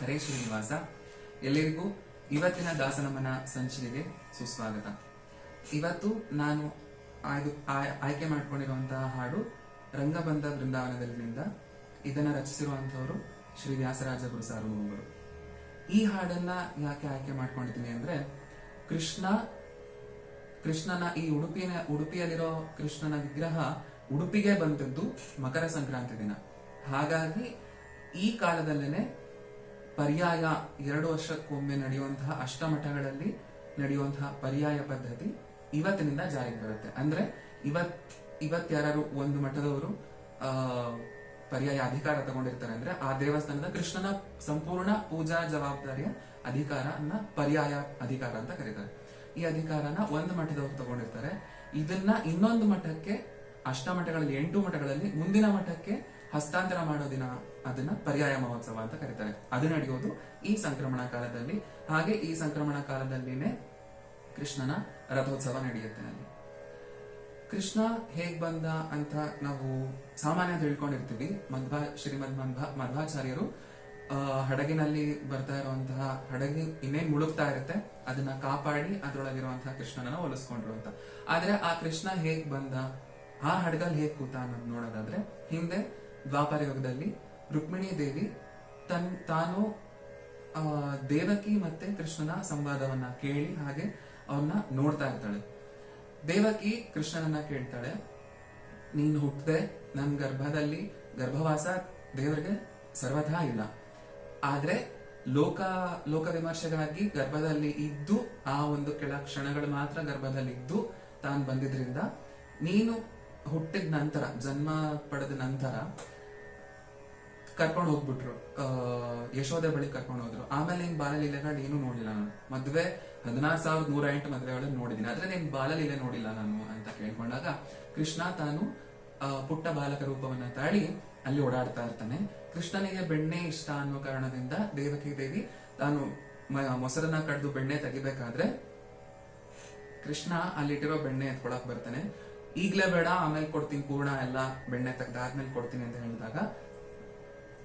ಹರೇ ಶ್ರೀನಿವಾಸ. ಎಲ್ಲರಿಗೂ ಇವತ್ತಿನ ದಾಸನಮನ ಸಂಚಿಕೆಗೆ ಸುಸ್ವಾಗತ. ಇವತ್ತು ನಾನು ಆಯ್ಕೆ ಮಾಡಿಕೊಂಡಿರುವಂತಹ ಹಾಡು ರಂಗಬಂಧ ಬೃಂದಾವನದಲ್ಲಿನಿಂದ ಇದನ್ನ ರಚಿಸಿರುವಂತವರು ಶ್ರೀ ವ್ಯಾಸರಾಜ ಗುರು ಸಾರ್ವಭೌಮರು ಈ ಹಾಡನ್ನ ಯಾಕೆ ಆಯ್ಕೆ ಮಾಡ್ಕೊಂಡಿದ್ದೀನಿ ಅಂದ್ರೆ ಕೃಷ್ಣ, ಕೃಷ್ಣನ ಈ ಉಡುಪಿನ, ಉಡುಪಿಯಲ್ಲಿರೋ ಕೃಷ್ಣನ ವಿಗ್ರಹ ಉಡುಪಿಗೆ ಬಂದದ್ದು ಮಕರ ಸಂಕ್ರಾಂತಿ ದಿನ. ಹಾಗಾಗಿ ಈ ಕಾಲದಲ್ಲೇನೆ ಪರ್ಯಾಯ ಎರಡು ವರ್ಷಕ್ಕೊಮ್ಮೆ ನಡೆಯುವಂತಹ ಅಷ್ಟಮಠಗಳಲ್ಲಿ ನಡೆಯುವಂತಹ ಪರ್ಯಾಯ ಪದ್ಧತಿ ಇವತ್ತಿನಿಂದ ಜಾರಿಗೆ ಬರುತ್ತೆ. ಅಂದ್ರೆ ಇವತ್ ಇವತ್ ಯಾರು ಒಂದು ಮಠದವರು ಪರ್ಯಾಯ ಅಧಿಕಾರ ತಗೊಂಡಿರ್ತಾರೆ. ಅಂದ್ರೆ ಆ ದೇವಸ್ಥಾನದ ಕೃಷ್ಣನ ಸಂಪೂರ್ಣ ಪೂಜಾ ಜವಾಬ್ದಾರಿಯ ಅಧಿಕಾರನ ಪರ್ಯಾಯ ಅಧಿಕಾರ ಅಂತ ಕರೀತಾರೆ. ಈ ಅಧಿಕಾರನ ಒಂದು ಮಠದವರು ತಗೊಂಡಿರ್ತಾರೆ. ಇದನ್ನ ಇನ್ನೊಂದು ಮಠಕ್ಕೆ, ಅಷ್ಟಮಠಗಳಲ್ಲಿ ಎಂಟು ಮಠಗಳಲ್ಲಿ ಮುಂದಿನ ಮಠಕ್ಕೆ ಹಸ್ತಾಂತರ ಮಾಡೋ ದಿನ ಅದನ್ನ ಪರ್ಯಾಯ ಮಹೋತ್ಸವ ಅಂತ ಕರೀತಾರೆ. ಅದು ನಡೆಯೋದು ಈ ಸಂಕ್ರಮಣ ಕಾಲದಲ್ಲಿ. ಹಾಗೆ ಈ ಸಂಕ್ರಮಣ ಕಾಲದಲ್ಲಿನೇ ಕೃಷ್ಣನ ರಥೋತ್ಸವ ನಡೆಯುತ್ತೆ ಅಲ್ಲಿ. ಕೃಷ್ಣ ಹೇಗ್ ಬಂದ ಅಂತ ನಾವು ಸಾಮಾನ್ಯ ತಿಳ್ಕೊಂಡಿರ್ತೀವಿ. ಮಧ್ವ, ಶ್ರೀಮದ್ ಮಧ್ವ, ಮಧ್ವಾಚಾರ್ಯರು ಹಡಗಿನಲ್ಲಿ ಬರ್ತಾ ಇರುವಂತಹ ಹಡಗಿ ಇನ್ನೇನ್ ಮುಳುಗ್ತಾ ಇರುತ್ತೆ, ಅದನ್ನ ಕಾಪಾಡಿ ಅದ್ರೊಳಗಿರುವಂತಹ ಕೃಷ್ಣನ ಒಲಿಸ್ಕೊಂಡ್ರು ಅಂತ. ಆದ್ರೆ ಆ ಕೃಷ್ಣ ಹೇಗ್ ಬಂದ, ಆ ಹಡಗಲ್ಲಿ ಹೇಗ್ ಕೂತ ಅನ್ನೋದು ನೋಡೋದಾದ್ರೆ ಹಿಂದೆ ದ್ವಾಪರ ಯುಗದಲ್ಲಿ ರುಕ್ಮಿಣಿ ದೇವಿ ತನ್ ತಾನು ದೇವಕಿ ಮತ್ತೆ ಕೃಷ್ಣನ ಸಂವಾದವನ್ನ ಕೇಳಿ ಹಾಗೆ ಅವನ್ನ ನೋಡ್ತಾ ಇರ್ತಾಳೆ. ದೇವಕಿ ಕೃಷ್ಣನನ್ನ ಕೇಳ್ತಾಳೆ, ನೀನು ಹುಟ್ಟದೆ ನನ್ ಗರ್ಭದಲ್ಲಿ ಗರ್ಭವಾಸ ದೇವರಿಗೆ ಸರ್ವಥಾ ಇಲ್ಲ. ಆದ್ರೆ ಲೋಕ ಲೋಕ ವಿಮರ್ಶೆಗಾಗಿ ಗರ್ಭದಲ್ಲಿ ಇದ್ದು, ಆ ಒಂದು ಕೆಲ ಕ್ಷಣಗಳು ಮಾತ್ರ ಗರ್ಭದಲ್ಲಿ ಇದ್ದು ತಾನು ಬಂದಿದ್ರಿಂದ ನೀನು ಹುಟ್ಟಿದ ನಂತರ, ಜನ್ಮ ಪಡೆದ ನಂತರ ಕರ್ಕೊಂಡು ಹೋಗ್ಬಿಟ್ರು. ಯಶೋದೆ ಬಳಿ ಕರ್ಕೊಂಡು ಹೋದ್ರು. ಆಮೇಲೆ ನಿನ್ ಬಾಲಲೀಲೆಗಳು ಏನು ನೋಡಿಲ್ಲ ನಾನು. ಮದ್ವೆ ಹದಿನಾರು ಸಾವಿರದ ನೂರ ಎಂಟು ಮದ್ವೆಗಳನ್ನು ನೋಡಿದೀನಿ. ಆದ್ರೆ ನಿನ್ ಬಾಲಲೀಲೆ ನೋಡಿಲ್ಲ ನಾನು ಅಂತ ಕೇಳ್ಕೊಂಡಾಗ ಕೃಷ್ಣ ತಾನು ಪುಟ್ಟ ಬಾಲಕ ರೂಪವನ್ನ ತಾಳಿ ಅಲ್ಲಿ ಓಡಾಡ್ತಾ ಇರ್ತಾನೆ. ಕೃಷ್ಣನಿಗೆ ಬೆಣ್ಣೆ ಇಷ್ಟ ಅನ್ನೋ ಕಾರಣದಿಂದ ದೇವಕಿ ದೇವಿ ತಾನು ಮೊಸರನ್ನ ಕಡ್ದು ಬೆಣ್ಣೆ ತೆಗಿಬೇಕಾದ್ರೆ ಕೃಷ್ಣ ಅಲ್ಲಿಟ್ಟಿರೋ ಬೆಣ್ಣೆ ಎತ್ಕೊಳಕ್ ಬರ್ತಾನೆ. ಈಗ್ಲೇ ಬೇಡ, ಆಮೇಲೆ ಕೊಡ್ತೀನಿ ಪೂರ್ಣ ಎಲ್ಲ, ಬೆಣ್ಣೆ ತೆಗ್ದಾದ್ಮೇಲೆ ಕೊಡ್ತೀನಿ ಅಂತ ಹೇಳಿದಾಗ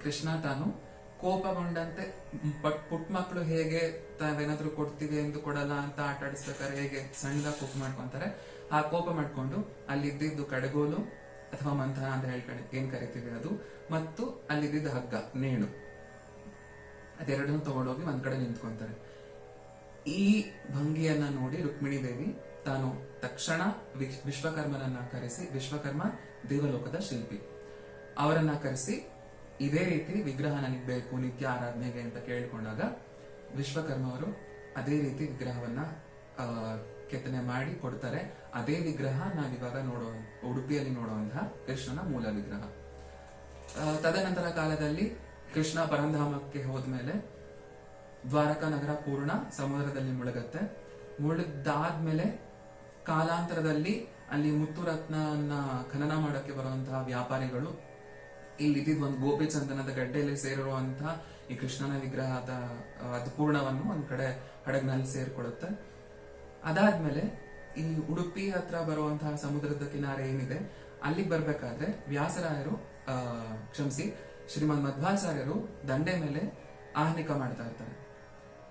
ಕೃಷ್ಣ ತಾನು ಕೋಪಗೊಂಡಂತೆ ಪಟ್ ಮಕ್ಕಳು ಹೇಗೆ ತಾವೇನಾದ್ರೂ ಕೊಡ್ತೀವಿ ಎಂದು ಕೊಡಲ್ಲ ಅಂತ ಆಟ ಆಡಿಸ್ಬೇಕಾದ್ರೆ ಹೇಗೆ ಸಣ್ಣದಾಗಿ ಕುಕ್ ಮಾಡ್ಕೊಂತಾರೆ? ಆ ಕೋಪ ಮಾಡ್ಕೊಂಡು ಅಲ್ಲಿದ್ದಿದ್ದು ಕಡಗೋಲು ಅಥವಾ ಮಂಥನ ಅಂತ ಹೇಳ್ಕೊಂಡು ಏನ್ ಕರಿತೀವಿ ಅದು, ಮತ್ತು ಅಲ್ಲಿದ್ದಿದ್ದು ಹಗ್ಗ, ನೇಣು. ಅದೆರಡನ್ನು ತಗೊಂಡೋಗಿ ಒಂದ್ ಕಡೆ ನಿಂತ್ಕೊಂತಾರೆ. ಈ ಭಂಗಿಯನ್ನ ನೋಡಿ ರುಕ್ಮಿಣಿ ದೇವಿ ತಾನು ತಕ್ಷಣ ವಿಶ್- ವಿಶ್ವಕರ್ಮನನ್ನ ಕರೆಸಿ, ವಿಶ್ವಕರ್ಮ ದೇವಲೋಕದ ಶಿಲ್ಪಿ. ಅವರನ್ನ ಕರೆಸಿ ಇದೇ ರೀತಿ ವಿಗ್ರಹ ನನಗೆ ಬೇಕು ನಿತ್ಯ ಆರಾಧನೆಗೆ ಅಂತ ಕೇಳಿಕೊಂಡಾಗ ವಿಶ್ವಕರ್ಮ ಅವರು ಅದೇ ರೀತಿ ವಿಗ್ರಹವನ್ನ ಕೆತ್ತನೆ ಮಾಡಿ ಕೊಡ್ತಾರೆ. ಅದೇ ವಿಗ್ರಹ ನಾವಿವಾಗ ನೋಡೋ, ಉಡುಪಿಯಲ್ಲಿ ನೋಡುವಂತಹ ಕೃಷ್ಣನ ಮೂಲ ವಿಗ್ರಹ. ತದನಂತರ ಕಾಲದಲ್ಲಿ ಕೃಷ್ಣ ಪರಂಧಾಮಕ್ಕೆ ಹೋದ್ಮೇಲೆ ದ್ವಾರಕಾ ನಗರ ಪೂರ್ಣ ಸಮುದ್ರದಲ್ಲಿ ಮುಳುಗತ್ತೆ. ಮುಳುಗ್ದಾದ್ಮೇಲೆ ಕಾಲಾಂತರದಲ್ಲಿ ಅಲ್ಲಿ ಮುತ್ತು ರತ್ನನ್ನ ಖನನ ಮಾಡಕ್ಕೆ ಬರುವಂತಹ ವ್ಯಾಪಾರಿಗಳು ಇಲ್ಲಿ ಇದ್ದಿದ್ ಒಂದು ಗೋಪಿ ಚಂದನದ ಗಡ್ಡೆಯಲ್ಲಿ ಸೇರಿರುವಂತಹ ಈ ಕೃಷ್ಣನ ವಿಗ್ರಹದ ಅದು ಪೂರ್ಣವನ್ನು ಒಂದ್ ಕಡೆ ಹಡಗ್ನಲ್ಲಿ ಸೇರ್ಕೊಳ್ಳುತ್ತೆ ಅದಾದ್ಮೇಲೆ ಈ ಉಡುಪಿ ಹತ್ರ ಬರುವಂತಹ ಸಮುದ್ರದ ಕಿನಾರೆ ಏನಿದೆ ಅಲ್ಲಿಗೆ ಬರ್ಬೇಕಾದ್ರೆ ವ್ಯಾಸರಾಯರು ಆ, ಕ್ಷಮಿಸಿ ಶ್ರೀಮದ್ ಮಧ್ವಾಚಾರ್ಯರು ದಂಡೆ ಮೇಲೆ ಆಹ್ನಿಕ ಮಾಡ್ತಾ ಇರ್ತಾರೆ.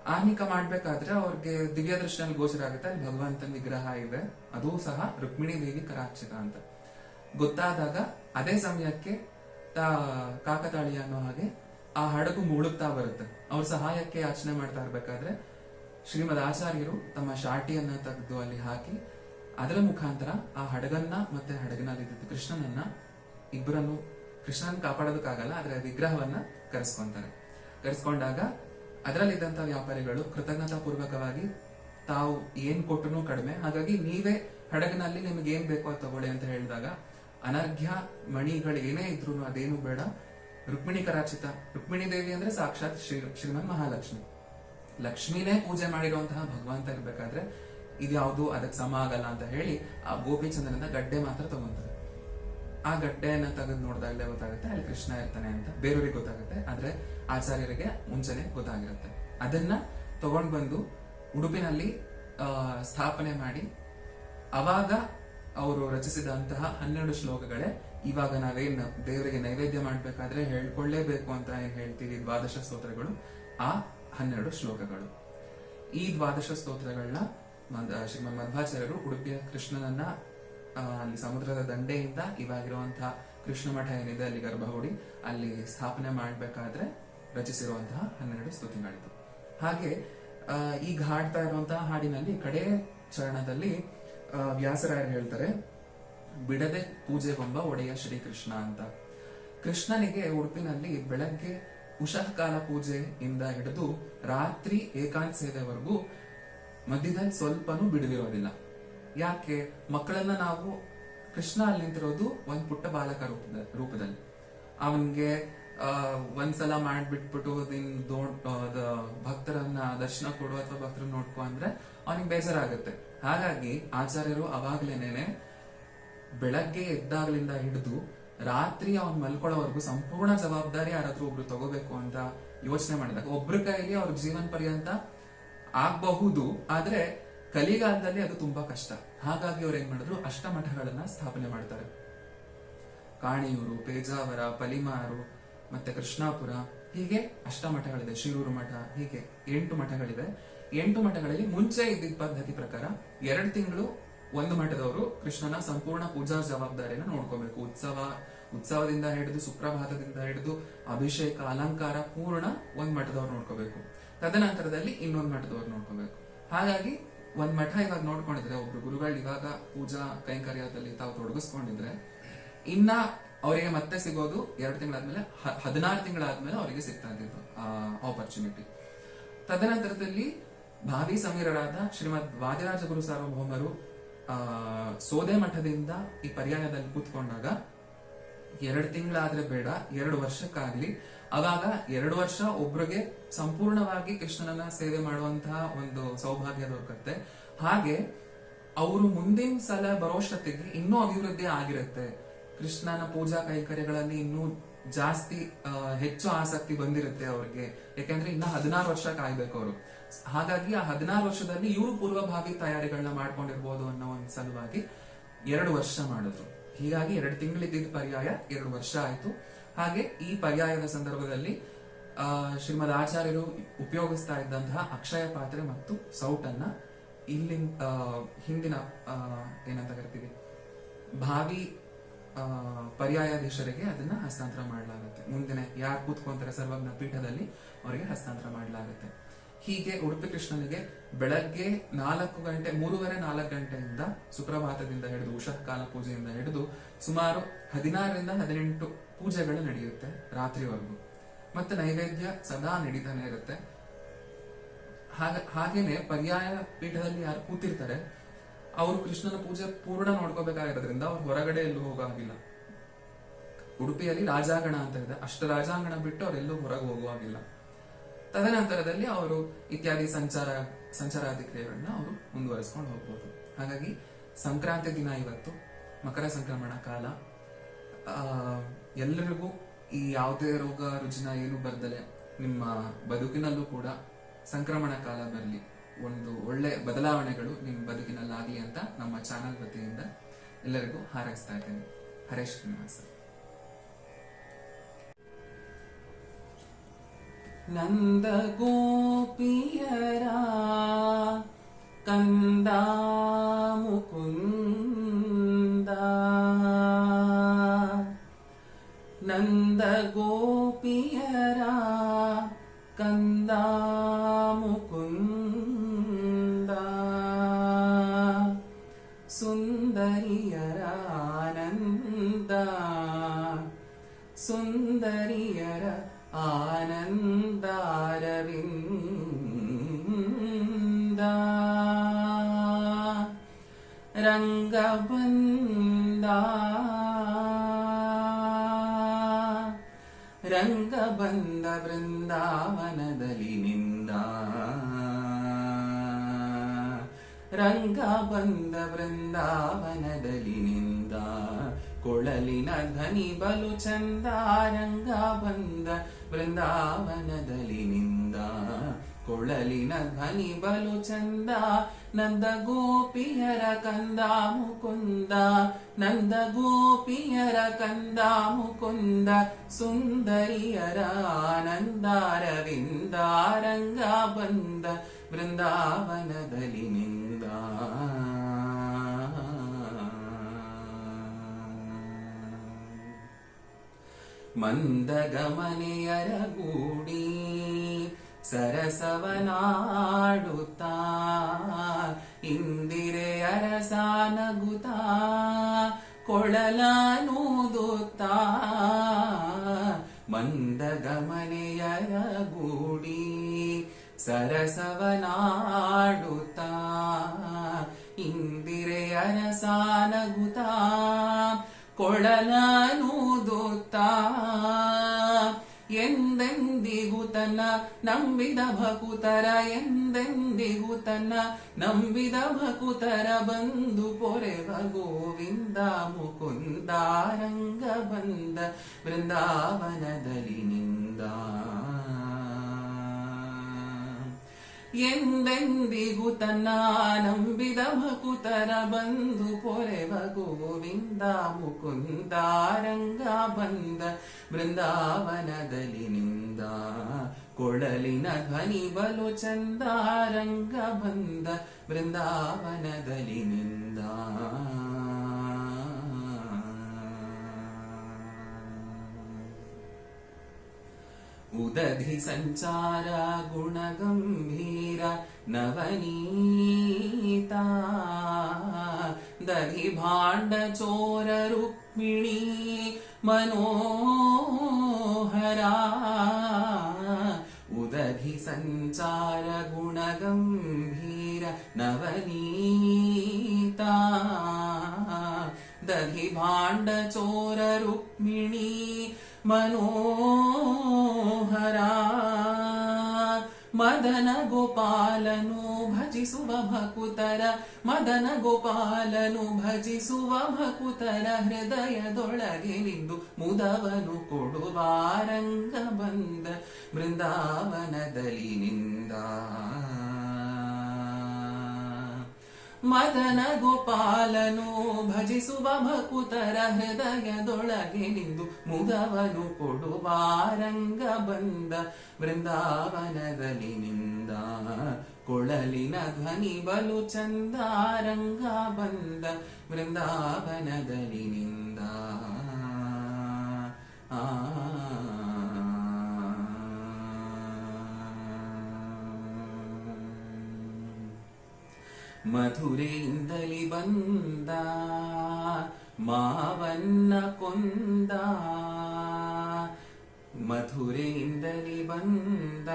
ಆಹ್ನಿಕ ಮಾಡ್ಬೇಕಾದ್ರೆ ಅವ್ರಿಗೆ ದಿವ್ಯ ದೃಷ್ಟಿಯಲ್ಲಿ ಗೋಚರ ಆಗುತ್ತೆ ಅಲ್ಲಿ ಭಗವಂತನ ವಿಗ್ರಹ ಇದೆ ಅದು ಸಹ ರುಕ್ಮಿಣಿ ದೇವಿ ಕರಾಕ್ಷಿತ ಅಂತ. ಗೊತ್ತಾದಾಗ ಅದೇ ಸಮಯಕ್ಕೆ ತಾ ಕಾಕತಾಳಿ ಅನ್ನೋ ಹಾಗೆ ಆ ಹಡಗು ಮುಳುಗ್ತಾ ಬರುತ್ತೆ. ಅವ್ರ ಸಹಾಯಕ್ಕೆ ಯಾಚನೆ ಮಾಡ್ತಾ ಇರ್ಬೇಕಾದ್ರೆ ಶ್ರೀಮದ್ ಆಚಾರ್ಯರು ತಮ್ಮ ಶಾಟಿಯನ್ನ ತೆಗೆದು ಅಲ್ಲಿ ಹಾಕಿ ಅದರ ಮುಖಾಂತರ ಆ ಹಡಗನ್ನ ಮತ್ತೆ ಹಡಗನಲ್ಲಿದ್ದ ಕೃಷ್ಣನನ್ನ ಇಬ್ಬರನ್ನು ಕೃಷ್ಣನ್ ಕಾಪಾಡೋದಕ್ಕಾಗಲ್ಲ, ಆದ್ರೆ ವಿಗ್ರಹವನ್ನ ಕರೆಸ್ಕೊಂತಾರೆ. ಕರೆಸ್ಕೊಂಡಾಗ ಅದರಲ್ಲಿದ್ದಂತ ವ್ಯಾಪಾರಿಗಳು ಕೃತಜ್ಞತಾ ಪೂರ್ವಕವಾಗಿ ತಾವು ಏನ್ ಕೊಟ್ಟರು ಕಡಿಮೆ. ಹಾಗಾಗಿ ನೀವೇ ಹಡಗಿನಲ್ಲಿ ನಿಮ್ಗೆ ಏನ್ ಬೇಕೋ ತಗೊಳ್ಳಿ ಅಂತ ಹೇಳಿದಾಗ ಅನರ್ಘ್ಯ ಮಣಿಗಳು ಏನೇ ಇದ್ರು ಅದೇನು ಬೇಡ. ರುಕ್ಮಿಣಿ ಕರಾಚಿತ. ರುಕ್ಮಿಣಿ ದೇವಿ ಅಂದ್ರೆ ಸಾಕ್ಷಾತ್ ಶ್ರೀ, ಶ್ರೀಮನ್ ಮಹಾಲಕ್ಷ್ಮಿ. ಲಕ್ಷ್ಮಿನೇ ಪೂಜೆ ಮಾಡಿರುವಂತಹ ಭಗವಂತ ಇರ್ಬೇಕಾದ್ರೆ ಇದ್ಯಾವುದು ಅದಕ್ಕೆ ಸಮ ಆಗಲ್ಲ ಅಂತ ಹೇಳಿ ಆ ಗೋಪಿಚಂದ್ರನ ಗಡ್ಡೆ ಮಾತ್ರ ತಗೊಂತಾರೆ. ಆ ಗಡ್ಡೆಯನ್ನ ತೆಗೆದು ನೋಡಿದಾಗಲೇ ಗೊತ್ತಾಗುತ್ತೆ ಅಲ್ಲಿ ಕೃಷ್ಣ ಇರ್ತಾನೆ ಅಂತ. ಬೇರೆಯವ್ರಿಗೆ ಗೊತ್ತಾಗುತ್ತೆ, ಆದ್ರೆ ಆಚಾರ್ಯರಿಗೆ ಮುಂಚೆನೆ ಗೊತ್ತಾಗಿರುತ್ತೆ. ಅದನ್ನ ತಗೊಂಡ್ ಬಂದು ಉಡುಪಿನಲ್ಲಿ ಸ್ಥಾಪನೆ ಮಾಡಿ, ಅವಾಗ ಅವರು ರಚಿಸಿದಂತಹ ಹನ್ನೆರಡು ಶ್ಲೋಕಗಳೇ. ಇವಾಗ ನಾವೇನ್ ದೇವರಿಗೆ ನೈವೇದ್ಯ ಮಾಡಬೇಕಾದ್ರೆ ಹೇಳ್ಕೊಳ್ಳೇಬೇಕು ಅಂತ ಏನ್ ಹೇಳ್ತೀವಿ ದ್ವಾದಶ ಸ್ತೋತ್ರಗಳು? ಆ ಹನ್ನೆರಡು ಶ್ಲೋಕಗಳು. ಈ ದ್ವಾದಶ ಸ್ತೋತ್ರಗಳನ್ನ ಶ್ರೀಮದ್ ಮಧ್ವಾಚಾರ್ಯರು ಉಡುಪಿಯ ಕೃಷ್ಣನನ್ನ ಅಲ್ಲಿ ಸಮುದ್ರದ ದಂಡೆಯಿಂದ ಇವಾಗಿರುವಂತಹ ಕೃಷ್ಣ ಮಠ ಏನಿದೆ ಅಲ್ಲಿ ಗರ್ಭಗುಡಿ, ಅಲ್ಲಿ ಸ್ಥಾಪನೆ ಮಾಡಬೇಕಾದ್ರೆ ರಚಿಸಿರುವಂತಹ ಹನ್ನೆರಡು ಸ್ತುತಿಗಳಿದ್ದು. ಹಾಗೆ ಈಗ ಹಾಡ್ತಾ ಇರುವಂತಹ ಹಾಡಿನಲ್ಲಿ ಕಡೆ ಚರಣದಲ್ಲಿ ವ್ಯಾಸರಾಯರು ಹೇಳ್ತಾರೆ, ಬಿಡದೆ ಪೂಜೆ ಪೂಜೆಗೊಂಬ ಒಡೆಯ ಶ್ರೀಕೃಷ್ಣ ಅಂತ. ಕೃಷ್ಣನಿಗೆ ಉಡುಪಿನಲ್ಲಿ ಬೆಳಗ್ಗೆ ಉಷಃಕಾಲ ಪೂಜೆಯಿಂದ ಹಿಡಿದು ರಾತ್ರಿ ಏಕಾಂತ ಸೇವೆವರೆಗೂ ಮಧ್ಯದಲ್ಲಿ ಸ್ವಲ್ಪನೂ ಬಿಡುವಿರೋದಿಲ್ಲ. ಯಾಕೆ? ಮಕ್ಕಳನ್ನ ನಾವು ಕೃಷ್ಣ ಅಲ್ಲಿ ನಿಂತಿರೋದು ಒಂದ್ ಪುಟ್ಟ ಬಾಲಕ ರೂಪದ, ರೂಪದಲ್ಲಿ. ಅವನ್ಗೆ ಒಂದ್ಸಲ ಮಾಡ್ಬಿಟ್ಬಿಟ್ಟು ದಿನ್ ದೋ ಭಕ್ತರನ್ನ ದರ್ಶನ ಕೊಡು ಅಥವಾ ಭಕ್ತರನ್ನ ನೋಡ್ಕೊ ಅಂದ್ರೆ ಅವನಿಗೆ ಬೇಸರ ಆಗುತ್ತೆ ಹಾಗಾಗಿ ಆಚಾರ್ಯರು ಅವಾಗ್ಲೇನೆ ಬೆಳಗ್ಗೆ ಎದ್ದಾಗ್ಲಿಂದ ಹಿಡಿದು ರಾತ್ರಿ ಅವ್ನ್ ಮಲ್ಕೊಳ್ಳೋವರೆಗೂ ಸಂಪೂರ್ಣ ಜವಾಬ್ದಾರಿ ಯಾರಾದ್ರೂ ಒಬ್ರು ತಗೋಬೇಕು ಅಂತ ಯೋಚನೆ ಮಾಡಿದಾಗ, ಒಬ್ರ ಕೈಲಿ ಅವ್ರ ಜೀವನ ಪರ್ಯಂತ ಆಗ್ಬಹುದು, ಆದ್ರೆ ಕಲಿಗಾಲದಲ್ಲಿ ಅದು ತುಂಬಾ ಕಷ್ಟ. ಹಾಗಾಗಿ ಅವ್ರು ಏನ್ ಮಾಡಿದ್ರು, ಅಷ್ಟಮಠಗಳನ್ನ ಸ್ಥಾಪನೆ ಮಾಡ್ತಾರೆ. ಕಾಣಿಯೂರು, ಪೇಜಾವರ, ಪಲಿಮಾರು, ಮತ್ತೆ ಕೃಷ್ಣಾಪುರ, ಹೀಗೆ ಅಷ್ಟಮಠಗಳಿದೆ, ಶಿರೂರು ಮಠ, ಹೀಗೆ ಎಂಟು ಮಠಗಳಿದೆ ಎಂಟು ಮಠಗಳಲ್ಲಿ ಮುಂಚೆ ಇದ್ದಿದ್ದ ಪದ್ಧತಿ ಪ್ರಕಾರ ಎರಡು ತಿಂಗಳು ಒಂದು ಮಠದವರು ಕೃಷ್ಣನ ಸಂಪೂರ್ಣ ಪೂಜಾ ಜವಾಬ್ದಾರಿಯನ್ನು ನೋಡ್ಕೋಬೇಕು. ಉತ್ಸವ, ಉತ್ಸವದಿಂದ ಹಿಡಿದು, ಸುಪ್ರಭಾತದಿಂದ ಹಿಡಿದು, ಅಭಿಷೇಕ, ಅಲಂಕಾರ ಪೂರ್ಣ ಒಂದ್ ಮಠದವ್ರು ನೋಡ್ಕೋಬೇಕು. ತದನಂತರದಲ್ಲಿ ಇನ್ನೊಂದ್ ಮಠದವ್ರು ನೋಡ್ಕೋಬೇಕು. ಹಾಗಾಗಿ ಒಂದ್ ಮಠ ಇವಾಗ ನೋಡ್ಕೊಂಡಿದ್ರೆ, ಒಬ್ರು ಗುರುಗಳು ಇವಾಗ ಪೂಜಾ ಕೈಂಕರ್ಯದಲ್ಲಿ ತಾವು ತೊಡಗಿಸ್ಕೊಂಡಿದ್ರೆ, ಇನ್ನ ಅವರಿಗೆ ಮತ್ತೆ ಸಿಗೋದು ಎರಡು ತಿಂಗಳಾದ್ಮೇಲೆ ಹದಿನಾರು ತಿಂಗಳಾದ್ಮೇಲೆ ಅವರಿಗೆ ಸಿಗ್ತಾ ಇದ್ದಿದ್ದು ಆಪರ್ಚುನಿಟಿ ತದನಂತರದಲ್ಲಿ ಭಾವಿ ಸಮೀರರಾದ ಶ್ರೀಮದ್ ವಾದಿರಾಜ ಗುರು ಸಾರ್ವಭೌಮರು ಸೋದೆ ಮಠದಿಂದ ಈ ಪರ್ಯಾಯದಲ್ಲಿ ಕೂತ್ಕೊಂಡಾಗ ಎರಡು ತಿಂಗಳಾದ್ರೆ ಬೇಡ, ಎರಡು ವರ್ಷಕ್ಕಾಗ್ಲಿ, ಅವಾಗ ಎರಡು ವರ್ಷ ಒಬ್ರಿಗೆ ಸಂಪೂರ್ಣವಾಗಿ ಕೃಷ್ಣನನ್ನ ಸೇವೆ ಮಾಡುವಂತಹ ಒಂದು ಸೌಭಾಗ್ಯ ದೊರಕತ್ತೆ. ಹಾಗೆ ಅವರು ಮುಂದಿನ ಸಲ ಬರೋಷ್ಟೊತ್ತಿಗೆ ಇನ್ನೂ ಅಭಿವೃದ್ಧಿ ಆಗಿರುತ್ತೆ. ಕೃಷ್ಣನ ಪೂಜಾ ಕೈಕರ್ಯಗಳಲ್ಲಿ ಇನ್ನೂ ಜಾಸ್ತಿ ಹೆಚ್ಚು ಆಸಕ್ತಿ ಬಂದಿರುತ್ತೆ ಅವ್ರಿಗೆ. ಯಾಕಂದ್ರೆ ಇನ್ನ ಹದಿನಾರು ವರ್ಷ ಕಾಯ್ಬೇಕು ಅವರು. ಹಾಗಾಗಿ ಆ ಹದಿನಾರು ವರ್ಷದಲ್ಲಿ ಇವರು ಪೂರ್ವಭಾವಿ ತಯಾರಿಗಳನ್ನ ಮಾಡ್ಕೊಂಡಿರ್ಬೋದು ಅನ್ನೋ ಒಂದು ಸಲುವಾಗಿ ಎರಡು ವರ್ಷ ಮಾಡಿದ್ರು. ಹೀಗಾಗಿ ಎರಡು ತಿಂಗಳಿದ್ದ ಪರ್ಯಾಯ ಎರಡು ವರ್ಷ ಆಯ್ತು. ಹಾಗೆ ಈ ಪರ್ಯಾಯದ ಸಂದರ್ಭದಲ್ಲಿ ಆ, ಶ್ರೀಮದ್ ಆಚಾರ್ಯರು ಉಪಯೋಗಿಸ್ತಾ ಇದ್ದಂತಹ ಅಕ್ಷಯ ಪಾತ್ರೆ ಮತ್ತು ಸೌಟನ್ನ ಇಲ್ಲಿ ಹಿಂದಿನ ಏನಂತ ಕರಿತೀವಿ ಭಾವಿ ಪರ್ಯಾಯಾಧೀಶರಿಗೆ ಅದನ್ನ ಹಸ್ತಾಂತರ ಮಾಡಲಾಗುತ್ತೆ. ಮುಂದಿನ ಯಾರು ಕೂತ್ಕೊಂತಾರೆ ಸರ್ವಜ್ಞ ಪೀಠದಲ್ಲಿ ಅವರಿಗೆ ಹಸ್ತಾಂತರ ಮಾಡಲಾಗುತ್ತೆ. ಹೀಗೆ ಉಡುಪಿ ಕೃಷ್ಣನಿಗೆ ಬೆಳಗ್ಗೆ ನಾಲ್ಕು ಗಂಟೆ, ಮೂರುವರೆ ನಾಲ್ಕು ಗಂಟೆಯಿಂದ ಸುಪ್ರಭಾತದಿಂದ ಹಿಡಿದು ಉಷಃಕಾಲ ಪೂಜೆಯಿಂದ ಹಿಡಿದು ಸುಮಾರು ಹದಿನಾರರಿಂದ ಹದಿನೆಂಟು ಪೂಜೆಗಳು ನಡೆಯುತ್ತೆ ರಾತ್ರಿವರೆಗೂ. ಮತ್ತೆ ನೈವೇದ್ಯ ಸದಾ ನಡೀತಾನೆ ಇರುತ್ತೆ. ಹಾಗೆ, ಹಾಗೇನೆ ಪರ್ಯಾಯ ಪೀಠದಲ್ಲಿ ಯಾರು ಕೂತಿರ್ತಾರೆ ಅವರು ಕೃಷ್ಣನ ಪೂಜೆ ಪೂರ್ಣ ನೋಡ್ಕೋಬೇಕಾಗಿರೋದ್ರಿಂದ ಅವ್ರು ಹೊರಗಡೆ ಎಲ್ಲೂ ಹೋಗಾಗಿಲ್ಲ ಉಡುಪಿಯಲ್ಲಿ ರಾಜಾಂಗಣ ಅಂತ ಇದೆ. ಅಷ್ಟ ರಾಜಾಂಗಣ ಬಿಟ್ಟು ಅವರೆಲ್ಲೂ ಹೊರಗೆ ಹೋಗುವಾಗಿಲ್ಲ ತದನಂತರದಲ್ಲಿ ಅವರು ಇತ್ಯಾದಿ ಸಂಚಾರ ಸಂಚಾರಾದಿ ಕ್ರಿಯೆಗಳನ್ನ ಅವರು ಮುಂದುವರಿಸ್ಕೊಂಡು ಹೋಗ್ಬೋದು. ಹಾಗಾಗಿ ಸಂಕ್ರಾಂತಿ ದಿನ ಇವತ್ತು, ಮಕರ ಸಂಕ್ರಮಣ ಕಾಲ. ಎಲ್ಲರಿಗೂ ಈ ಯಾವುದೇ ರೋಗ, ರುಜಿನ ಏನು ಬರ್ದಲೆ ನಿಮ್ಮ ಬದುಕಿನಲ್ಲೂ ಕೂಡ ಸಂಕ್ರಮಣ ಕಾಲ ಬರಲಿ. ಒಂದು ಒಳ್ಳೆ ಬದಲಾವಣೆಗಳು ನಿಮ್ಮ ಬದುಕಿನಲ್ಲಾಗಲಿ ಅಂತ ನಮ್ಮ ಚಾನಲ್ ವತಿಯಿಂದ ಎಲ್ಲರಿಗೂ ಹಾರೈಸ್ತಾ ಇದ್ದೇನೆ. ಹರೇಶ್ ಶ್ರೀನಿವಾಸ. ನಂದ ಗೋಪಿಯರ ಕಂದ ಮುಕುಂದ ನಂದ ಗೋಪಿಯರ ಸುಂದರಿಯರ ಆನಂದ ಸುಂದರಿಯರ ಆನಂದಾರವಿಂದ ರಂಗಬಂದ ರಂಗಬಂದ ರಂಗ ಬಂದ ಬೃಂದಾವನದಲ್ಲಿ ನಿಂದ ಕೊಳಲಿನ ಧ್ವನಿ ಬಲು ಚಂದ ರಂಗ ಬಂದ ಬೃಂದಾವನದಲ್ಲಿ ನಿಂದ ಕೊಳ ಕೊಳಲಿನ ಧ್ವನಿ ಬಲು ಚಂದ ನಂದ ಗೋಪಿಯರ ಕಂದ ಮುಕುಂದ ನಂದ ಗೋಪಿಯರ ಕಂದ ಮುಕುಂದ ಸುಂದರಿಯರ ಆನಂದಾರವಿಂದ ರಂಗ ಬಂದ ಬೃಂದಾವನದಲ್ಲಿ ನಿಂದ ಮಂದಗಮನೆಯರ ಗೂಡಿ ಸರಸವನಾಡುತ್ತಾ ಇಂದಿರೆಯರ ಸಾನಗುತ್ತಾ ಕೊಳಲನೂದುತ್ತಾ ಮಂದಗಮನೆಯರ ಗೂಡಿ ಸರಸವನಾಡುತ್ತಾ ಇಂದಿರೆಯರ ಸಾನಗುತ್ತಾ ಕೊಳಲನೂದುತ್ತಾ ಎಂದೆಂದಿಗೂ ತನ್ನ ನಂಬಿದ ಭಕುತರ ಎಂದೆಂದಿಗೂ ತನ್ನ ನಂಬಿದ ಭಕುತರ ಬಂದು ಪೊರೆವ ಗೋವಿಂದ ಮುಕುಂದಾರಂಗ ಬಂದ ಬೃಂದಾವನದಲ್ಲಿ ನಿಂದ. ಎಂದೆಂದಿಗೂ ತನ್ನ ನಂಬಿದ ಭಕುತರ ಬಂದು ಪೊರೆವ ಗೋವಿಂದ ಮುಕುಂದ ರಂಗ ಬಂದ ಬೃಂದಾವನದಲ್ಲಿ ನಿಂದ ಕೊಳಲಿನ ಧ್ವನಿ ಬಲು ಚಂದ ರಂಗ ಬಂದ ಬೃಂದಾವನದಲ್ಲಿ दधि सञ्चारा गुणगम्भीरा नवनीता दधि भाण्डचोर रुक्मिणी मनोहरा उदधि सञ्चार गुणगम्भीर नवनीता दधि भाण्डचोर रुक्मिणी मनो ಮದನ ಗೋಪಾಲನು ಭಜಿಸುವ ಭಕುತರ, ಮದನ ಗೋಪಾಲನು ಭಜಿಸುವ ಭಕುತರ ಹೃದಯದೊಳಗೆ ನಿಂದು ಮುದವನು ಕೊಡುವ ರಂಗ ಬಂದ ಬೃಂದಾವನದಲ್ಲಿ ಮದನ ಗೋಪಾಲನು ಭಜಿಸುವ ಭಕುತರ ಹೃದಯದೊಳಗೆ ನಿಂದು ಮುದವನು ಕೊಡುವ ರಂಗ ಬಂದ ಬೃಂದಾವನದಲ್ಲಿ ನಿಂದ ಕೊಳಲಿನ ಧ್ವನಿ ಬಲು ಚಂದ ರಂಗ ಬಂದ ಬೃಂದಾವನದಲ್ಲಿ ನಿಂದ ಆ. ಮಧುರೆಯಿಂದಲಿ ಬಂದ, ಮಾವನ್ನ ಕೊಂದ. ಮಧುರೆಯಿಂದಲಿ ಬಂದ,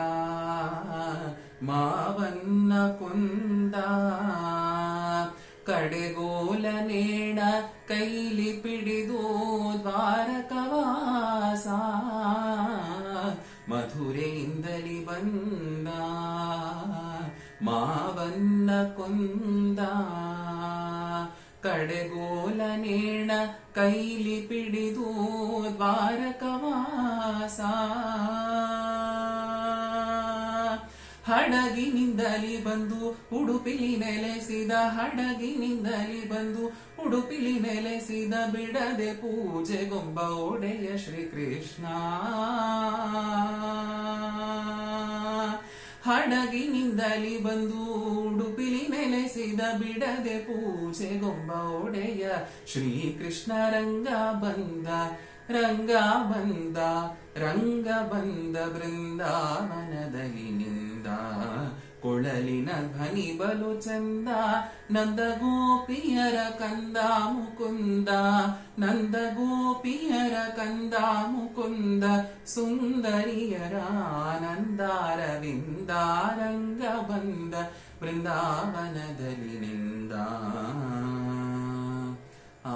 ಮಾವನ್ನ ಕೊಂದ. ಕಡೆಗೋಲ ನೇಣ ಕೈಲಿ ಪಿಡಿದು ದ್ವಾರಕವಾಸ. ಮಧುರೆಯಿಂದಲಿ ಬಂದ ಕುಂದ ಕಡೆಗೋಲ ನೇಣ ಕೈಲಿ ಪಿಡಿದು ದ್ವಾರಕವಾಸ ಹಡಗಿನಿಂದಲಿ ಬಂದು ಉಡುಪಿಲಿ ನೆಲೆಸಿದ, ಹಡಗಿನಿಂದಲಿ ಬಂದು ಉಡುಪಿಲಿ ನೆಲೆಸಿದ ಬಿಡದೆ ಪೂಜೆಗೊಂಬ ಒಡೆಯ ಶ್ರೀಕೃಷ್ಣ. ಹಡಗಿನಿಂದಲಿ ಬಂದು ಉಡುಪಿಲಿ ನೆಲೆಸಿದ ಬಿಡದೆ ಪೂಜೆಗೊಂಬ ಒಡೆಯ ಶ್ರೀಕೃಷ್ಣ ರಂಗ ಬಂದ ರಂಗ ಬಂದ ರಂಗ ಬಂದ ಬೃಂದಾವನದಲ್ಲಿ ನಿಂದ. ಕೊಳಲಿನ ಧ್ವನಿ ಬಲು ಚಂದ ನಂದ ಗೋಪಿಯರ ಕಂದ ಮುಕುಂದ ನಂದ ಗೋಪಿಯರ ಕಂದ ಮುಕುಂದ, ಸುಂದರಿಯರ ಆನಂದಾರವಿಂದಾರಂಗ ಬಂದ ವೃಂದಾವನದಲ್ಲಿ ನಿಂದ. ಆ